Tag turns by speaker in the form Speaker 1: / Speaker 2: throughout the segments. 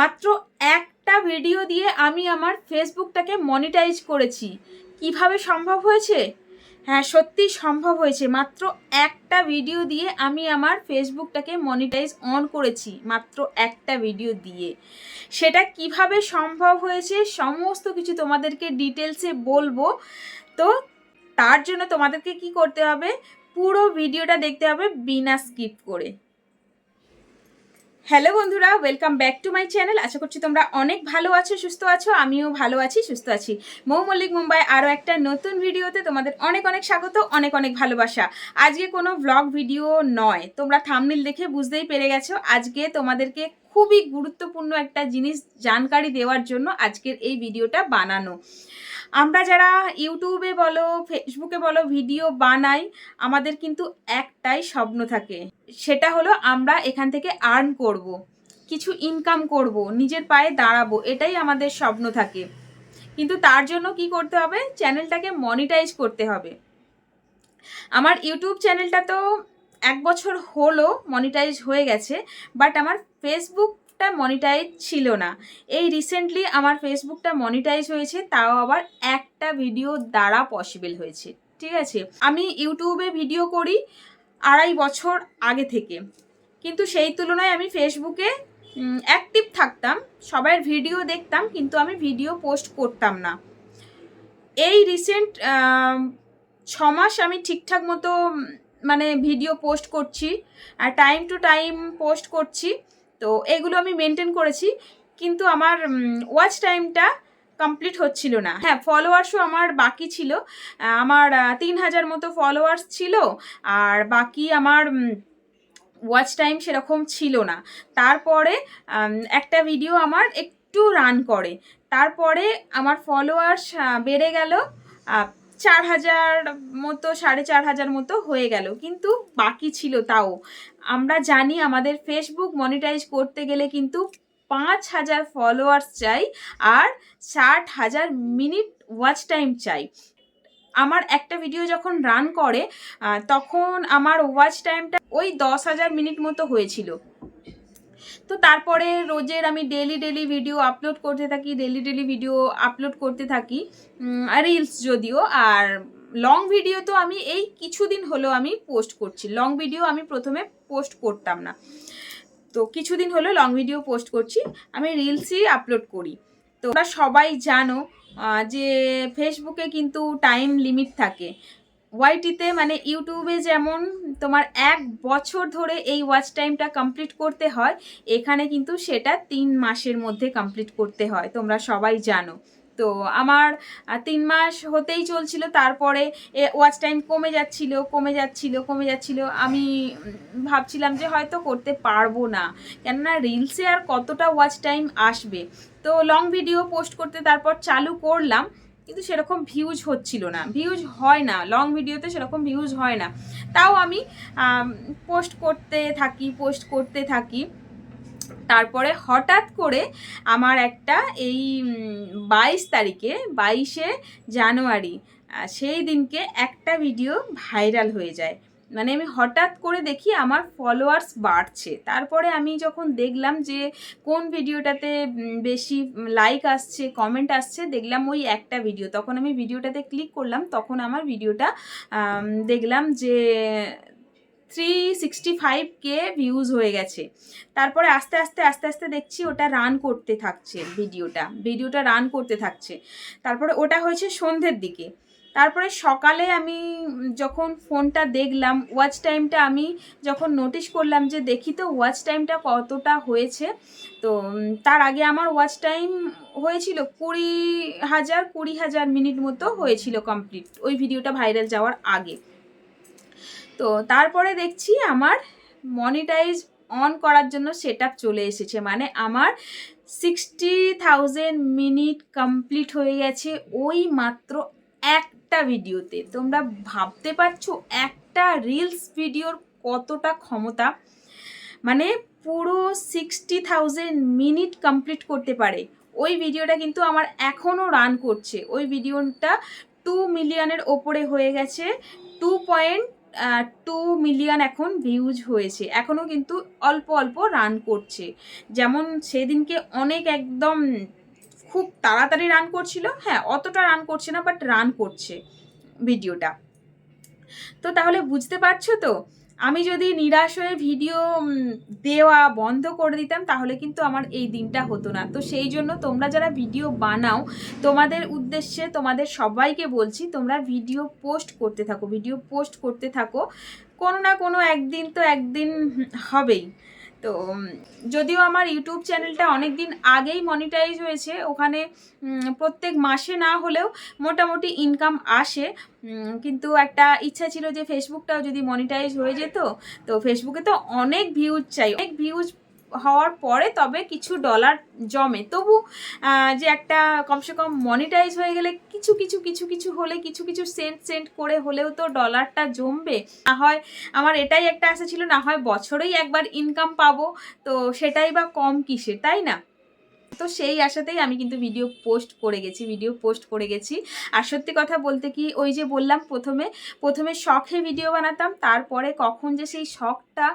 Speaker 1: মাত্র একটা ভিডিও দিয়ে আমি আমার ফেসবুকটাকে মনিটাইজ করেছি। কীভাবে সম্ভব হয়েছে? হ্যাঁ সত্যি সম্ভব হয়েছে। মাত্র একটা ভিডিও দিয়ে আমি আমার ফেসবুকটাকে মনিটাইজ অন করেছি, মাত্র একটা ভিডিও দিয়ে। সেটা কীভাবে সম্ভব হয়েছে, সমস্ত কিছু তোমাদেরকে ডিটেলসে বলব। তো তার জন্য তোমাদেরকে কি করতে হবে? পুরো ভিডিওটা দেখতে হবে বিনা স্কিপ করে। হ্যালো বন্ধুরা welcome back to my channel আশা করছি তোমরা অনেক ভালো আছো, সুস্থ আছো, আমিও ভালো আছি, সুস্থ আছি। মৌ মল্লিক মুম্বাই আরও একটা নতুন ভিডিওতে তোমাদের অনেক অনেক স্বাগত, অনেক অনেক ভালোবাসা। আজকে কোনো ভ্লগ ভিডিও নয়, তোমরা থামনিল দেখে বুঝতেই পেরে গেছো। আজকে তোমাদেরকে খুবই গুরুত্বপূর্ণ একটা জিনিস জানকারি দেওয়ার জন্য আজকের এই ভিডিওটা বানানো। আমরা যারা ইউটিউবে বলো, ফেসবুকে বলো ভিডিও বানাই, আমাদের কিন্তু একটাই স্বপ্ন থাকে। সেটা হলো আমরা এখান থেকে আর্ন করব। কিছু ইনকাম করব, নিজের পায়ে দাঁড়াবো, এটাই আমাদের স্বপ্ন থাকে। কিন্তু তার জন্য কি করতে হবে? চ্যানেলটাকে মনিটাইজ করতে হবে। আমার ইউটিউব চ্যানেলটা তো এক বছর হলো মনিটাইজ হয়ে গেছে বাট আমার ফেসবুকটা মনিটাইজ ছিল না। এই রিসেন্টলি আমার ফেসবুকটা মনিটাইজ হয়েছে, তাও আবার একটা ভিডিও দ্বারা পসিবল হয়েছে। ঠিক আছে? আমি ইউটিউবে ভিডিও করি আড়াই বছর আগে থেকে। কিন্তু সেই তুলনায় আমি ফেসবুকে অ্যাক্টিভ থাকতাম সবার ভিডিও দেখতাম, কিন্তু আমি ভিডিও পোস্ট করতাম না। এই রিসেন্ট ছ মাস আমি ঠিকঠাক মতো মানে ভিডিও পোস্ট করছি, আর টাইম টু টাইম পোস্ট করছি। তো এগুলো আমি মেনটেন করেছি, কিন্তু আমার ওয়াচ টাইমটা কমপ্লিট হচ্ছিল না। হ্যাঁ ফলোয়ার্সও আমার বাকি ছিল। আমার তিন হাজার মতো ফলোয়ার্স ছিল, আর বাকি আমার ওয়াচ টাইম সেরকম ছিল না। তারপরে একটা ভিডিও আমার একটু রান করে। তারপরে আমার ফলোয়ার্স বেড়ে গেল চার হাজার মতো, সাড়ে চার হাজার মতো হয়ে গেল। কিন্তু বাকি ছিল তাও। আমরা জানি আমাদের ফেসবুক মনিটাইজ করতে গেলে কিন্তু পাঁচ হাজার ফলোয়ার্স চাই আর ষাট হাজার মিনিট ওয়াচ টাইম চাই। আমার একটা ভিডিও যখন রান করে তখন আমার ওয়াচ টাইমটা ওই দশ হাজার মিনিট মতো হয়েছিল। তো তারপরে রোজের আমি ডেলি ডেলি ভিডিও আপলোড করতে থাকি ডেলি ডেলি ভিডিও আপলোড করতে থাকি রিলস যদিও, আর লং ভিডিও তো আমি এই কিছুদিন হলো আমি পোস্ট করছি। লং ভিডিও আমি প্রথমে পোস্ট করতাম না। তো কিছুদিন হলো লং ভিডিও পোস্ট করছি, আমি রিলসই আপলোড করি। তো ওরা সবাই জানো যে ফেসবুকে কিন্তু টাইম লিমিট থাকে। ওয়াইটিতে মানে ইউটিউবে যেমন তোমার এক বছর ধরে এই ওয়াচ টাইমটা কমপ্লিট করতে হয়, এখানে কিন্তু সেটা তিন মাসের মধ্যে কমপ্লিট করতে হয়, তোমরা সবাই জানো। তো আমার তিন মাস হতেই চলছিল, তারপরে ওয়াচ টাইম কমে যাচ্ছিল কমে যাচ্ছিল কমে যাচ্ছিল। আমি ভাবছিলাম যে হয়তো করতে পারব না, কেননা রিলসে আর কতটা ওয়াচ টাইম আসবে। তো লং ভিডিও পোস্ট করতে তারপর চালু করলাম। কিন্তু সেরকম ভিউজ হচ্ছিল না। ভিউজ হয় না। লং ভিডিওতে সেরকম ভিউজ হয় না। তাও আমি পোস্ট করতে থাকি পোস্ট করতে থাকি। তারপরে হঠাৎ করে আমার একটা এই বাইশ তারিখে, বাইশে জানুয়ারি সেই দিনকে একটা ভিডিও ভাইরাল হয়ে যায়। মানে আমি হঠাৎ করে দেখি আমার ফলোয়ার্স বাড়ছে। তারপরে আমি যখন দেখলাম যে কোন ভিডিওটাতে বেশি লাইক আসছে কমেন্ট আসছে, দেখলাম ওই একটা ভিডিও তখন আমি ভিডিওটাতে ক্লিক করলাম, তখন আমার ভিডিওটা দেখলাম যে three sixty five K views হয়ে গেছে। তারপরে আস্তে আস্তে আস্তে আস্তে দেখছি ওটা রান করতে থাকছে ভিডিওটা ভিডিওটা রান করতে থাকছে। তারপরে ওটা হয়েছে সন্ধ্যের দিকে। তারপরে সকালে আমি যখন ফোনটা দেখলাম ওয়াচ টাইমটা আমি যখন নোটিশ করলাম যে দেখি তো ওয়াচ টাইমটা কতটা হয়েছে, তো তার আগে আমার ওয়াচ টাইম হয়েছিল কুড়ি হাজার কুড়ি হাজার মিনিট মতো হয়েছিল কমপ্লিট ওই ভিডিওটা ভাইরাল যাওয়ার আগে। তো তারপরে দেখছি আমার মনিটাইজ অন করার জন্য সেট চলে এসেছে মানে আমার সিক্সটি থাউজেন্ড মিনিট কমপ্লিট হয়ে গেছে, ওই মাত্র একটা ভিডিওতে তোমরা ভাবতে পারছ একটা রিলস ভিডিওর কতটা ক্ষমতা? মানে পুরো সিক্সটি থাউজেন্ড মিনিট কমপ্লিট করতে পারে। ওই ভিডিওটা কিন্তু আমার এখনও রান করছে। ওই ভিডিওটা টু মিলিয়নের ওপরে হয়ে গেছে। টু পয়েন্ট টু মিলিয়ন এখন ভিউজ হয়েছে। এখনও কিন্তু অল্প অল্প রান করছে। যেমন সেদিনকে অনেক একদম খুব তাড়াতাড়ি রান করছিল। হ্যাঁ অতটা রান করছে না বাট রান করছে ভিডিওটা তো তাহলে বুঝতে পারছ তো? আমি যদি নিরাশ হয়ে ভিডিও দেওয়া বন্ধ করে দিতাম, তাহলে কিন্তু আমার এই দিনটা হতো না। তো সেই জন্য তোমরা যারা ভিডিও বানাও, তোমাদের উদ্দেশ্যে তোমাদের সবাইকে বলছি, তোমরা ভিডিও পোস্ট করতে থাকো ভিডিও পোস্ট করতে থাকো। কোনো না কোনো একদিন তো একদিন হবেই। তো যদিও আমার ইউটিউব চ্যানেলটা অনেক দিন আগেই মনিটাইজ হয়েছে, ওখানে প্রত্যেক মাসে না হলেও মোটামুটি ইনকাম আসে কিন্তু একটা ইচ্ছা ছিল যে ফেসবুকটাও যদি মনিটাইজ হয়ে যেত, তো ফেসবুকে তো অনেক ভিউজ চাই, অনেক ভিউজ হওয়ার পরে তবে কিছু ডলার জমে। তবু যে একটা কমসে কম মনিটাইজ হয়ে গেলে কিছু কিছু কিছু কিছু হলে, কিছু কিছু সেন্ট সেন্ট করে হলেও তো ডলারটা জমবে। না হয় আমার এটাই একটা আশা ছিল, না হয় বছরেই একবার ইনকাম পাবো। তো সেটাই বা কম কিসে, তাই না? তো সেই আশাতেই আমি কিন্তু ভিডিও পোস্ট করে গেছি ভিডিও পোস্ট করে গেছি। আর সত্যি কথা বলতে কি, ওই যে বললাম প্রথমে প্রথমে শখে ভিডিও বানাতাম, তারপরে কখন যে সেই শখটা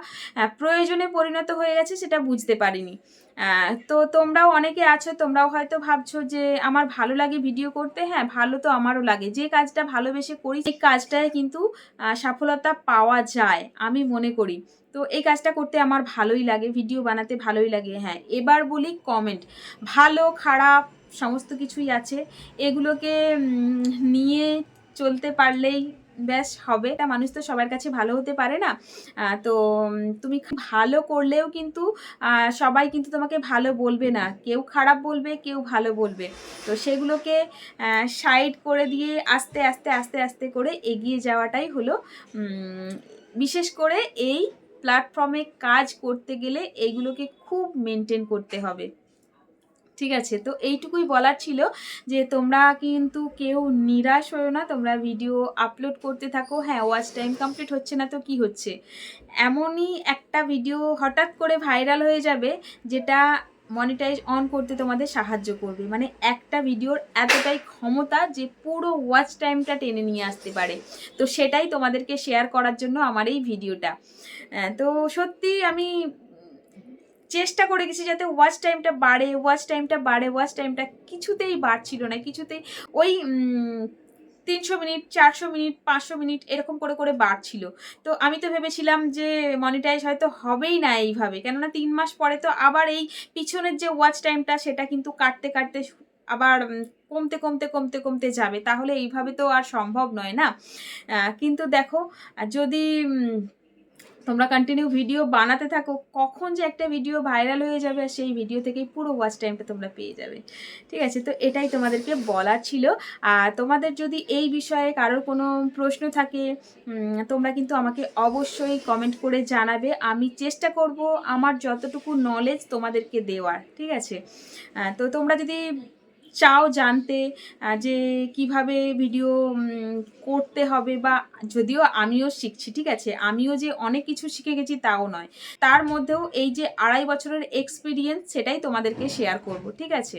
Speaker 1: প্রয়োজনে পরিণত হয়ে গেছে সেটা বুঝতে পারিনি। তো তোমরাও অনেকে আছো, তোমরাও হয়তো ভাবছ যে আমার ভালো লাগে ভিডিও করতে। হ্যাঁ ভালো তো আমারও লাগে। যে কাজটা ভালোবেসে করি, সেই কাজটায় কিন্তু সফলতা পাওয়া যায়, আমি মনে করি। তো এই কাজটা করতে আমার ভালোই লাগে ভিডিও বানাতে ভালোই লাগে। হ্যাঁ এবার বলি কমেন্ট ভালো, খারাপ, সমস্ত কিছুই আছে। এগুলোকে নিয়ে চলতে পারলেই ব্যাস, হবে। তা মানুষ তো সবার কাছে ভালো হতে পারে না। তো তুমি ভালো করলেও কিন্তু সবাই কিন্তু তোমাকে ভালো বলবে না। কেউ খারাপ বলবে, কেউ ভালো বলবে। তো সেগুলোকে সাইড করে দিয়ে আস্তে আস্তে আস্তে আস্তে করে এগিয়ে যাওয়াটাই হলো বিশেষ করে এই প্ল্যাটফর্মে কাজ করতে গেলে এইগুলোকে খুব মেনটেন করতে হবে। ঠিক আছে? তো এইটুকুই বলার ছিল যে তোমরা কিন্তু কেউ নিরাশ হয়েও না, তোমরা ভিডিও আপলোড করতে থাকো। হ্যাঁ ওয়াচ টাইম কমপ্লিট হচ্ছে না তো কি হচ্ছে? এমনই একটা ভিডিও হঠাৎ করে ভাইরাল হয়ে যাবে যেটা মনিটাইজ অন করতে তোমাদের সাহায্য করবে। মানে একটা ভিডিওর এতটাই ক্ষমতা যে পুরো ওয়াচ টাইমটা টেনে নিয়ে আসতে পারে। তো সেটাই তোমাদেরকে শেয়ার করার জন্য আমার এই ভিডিওটা তো সত্যি আমি চেষ্টা করে গেছি যাতে ওয়াচ টাইমটা বাড়ে ওয়াচ টাইমটা বাড়ে ওয়াচ টাইমটা কিছুতেই বাড়ছিল না, কিছুতেই ওই তিনশো মিনিট, চারশো মিনিট, পাঁচশো মিনিট এরকম করে করে বাড়ছিল। তো আমি তো ভেবেছিলাম যে মনিটাইজ হয়তো হবেই না এইভাবে, কেননা তিন মাস পরে তো আবার এই পিছনের যে ওয়াচ টাইমটা সেটা কিন্তু কাটতে কাটতে আবার কমতে কমতে কমতে কমতে যাবে। তাহলে এইভাবে তো আর সম্ভব নয় না? কিন্তু দেখো, যদি তোমরা কন্টিনিউ ভিডিও বানাতে থাকো, কখন যে একটা ভিডিও ভাইরাল হয়ে যাবে আর সেই ভিডিও থেকেই পুরো ওয়াচ টাইমটা তোমরা পেয়ে যাবে। ঠিক আছে? তো এটাই তোমাদেরকে বলার ছিল। আর তোমাদের যদি এই বিষয়ে কারোর কোনো প্রশ্ন থাকে তোমরা কিন্তু আমাকে অবশ্যই কমেন্ট করে জানাবে। আমি চেষ্টা করব আমার যতটুকু নলেজ তোমাদেরকে দেওয়ার। ঠিক আছে? তো তোমরা যদি চাও জানতে যে কীভাবে ভিডিও করতে হবে বা যদিও আমিও শিখছি, ঠিক আছে? আমিও যে অনেক কিছু শিখে গেছি তাও নয়। তার মধ্যেও এই যে আড়াই বছরের এক্সপিরিয়েন্স সেটাই তোমাদেরকে শেয়ার করব, ঠিক আছে?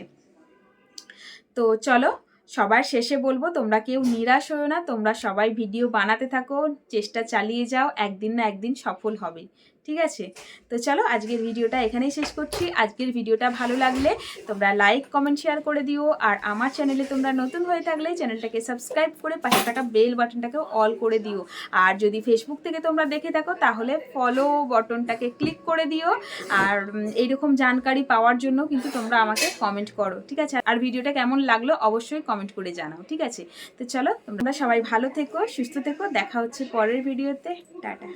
Speaker 1: তো চলো, সবার শেষে বলব, তোমরা কেউ নিরাশ হয়েও না, তোমরা সবাই ভিডিও বানাতে থাকো, চেষ্টা চালিয়ে যাও, একদিন না একদিন সফল হবে। ঠিক আছে? তো চলো আজকের ভিডিওটা এখানেই শেষ করছি। আজকের ভিডিওটা ভালো লাগলে তোমরা লাইক কমেন্ট শেয়ার করে দিও। আর আমার চ্যানেলে তোমরা নতুন হয়ে থাকলে চ্যানেলটাকে সাবস্ক্রাইব করে পাশে থাকা বেল বাটনটাকেও অল করে দিও। আর যদি ফেসবুক থেকে তোমরা দেখে থাকো, তাহলে ফলো বটনটাকে ক্লিক করে দিও। আর এইরকম জানকারি পাওয়ার জন্য কিন্তু তোমরা আমাকে কমেন্ট করো, ঠিক আছে? আর ভিডিওটা কেমন লাগল অবশ্যই কমেন্ট করে জানাও, ঠিক আছে? তো চলো, তোমরা সবাই ভালো থেকো, সুস্থ থেকো। দেখা হচ্ছে পরের ভিডিওতে। টাটা।